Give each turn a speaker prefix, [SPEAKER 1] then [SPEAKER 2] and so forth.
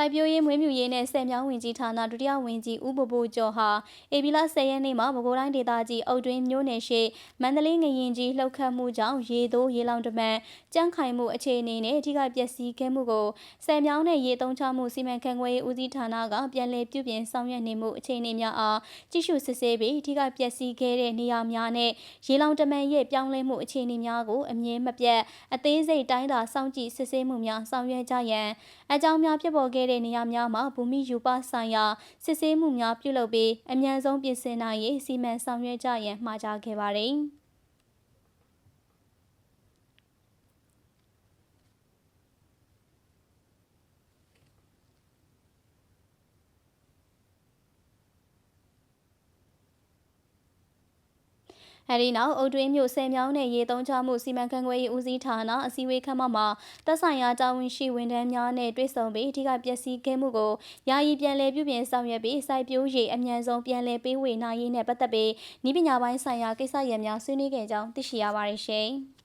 [SPEAKER 1] စိုက်ပျိုးရေးမွေးမြူရေးနဲ့ဆယ်မြောင်းဝင်ကြီးဌာနဒုတိယဝန်ကြီးဦးဘဘိုးကျော်ဟာအေဘီလာ10ရက်နေ့မှာပဲခူးတိုင်းဒေသကြီးအုတ်တွင်းမြို့နယ်ရှိမန္တလေးငရင်ကြီးလှုပ်ခတ်မှုကြောင့်ရေသိုးရေလောင်တမန်ကြန့်ခိုင်မှုအခြေအနေနဲ့အထူးကပျက်စီးခဲ့မှုကိုဆယ်မြောင်းနဲ့ရေသုံးချမှုစီမံခန့်ခွဲရေးဦးစီးဌာနကပြန်လည်ပြုပြင်ဆောင်ရွက်နေမှုအခြေအနေများအားကြည့်ရှုစစ်ဆေးပြီးအထူးကပျက်စီးခဲ့တဲ့နေရာများနဲ့ရေလောင်တမန်ရဲ့ပြောင်းလဲမှုအခြေအနေများကိုအမြင်မပြတ်အသေးစိတ်တိုင်းသာစောင့်ကြည့်စစ်ဆေးမှုများဆောင်ရွက်ကြရန်အကြောင်းများဖြစ်ပေါ်ခဲ့တဲ့နေရာများမှာဘူမိယူပဆိုင်ရာစစ်ဆေးမှုများပြုလုပ်ပြီးအမြန်ဆုံးပြင်ဆင်နိုင်ရေးစီမံဆောင်ရွက်ကြရန်မှာကြားခဲ့ပါတယ်။ အဲဒီနောက်အုတ်တွင်းမြို့ဆယ်မြောင်းနဲ့ရေသုံးချမှုစီမံခန့်ခွဲရေးဦးစီးဌာနအစည်းအဝေးခန်းမမှာတပ်ဆိုင်ရာတာဝန်ရှိဝန်ထမ်းများနဲ့တွေ့ဆုံပြီးအထူးကပျက်စီးခဲ့မှုကိုယာယီပြန်လည်ပြုပြင်ဆောင်ရွက်ပြီးစိုက်ပျိုးရေးအမြန်ဆုံးပြန်လည်ပေးဝေနိုင်ရေးနဲ့ပတ်သက်ပြီးဤပညာပိုင်းဆိုင်ရာကိစ္စရပ်များဆွေးနွေးခဲ့ကြောင်းသိရှိရပါတယ်ရှင်။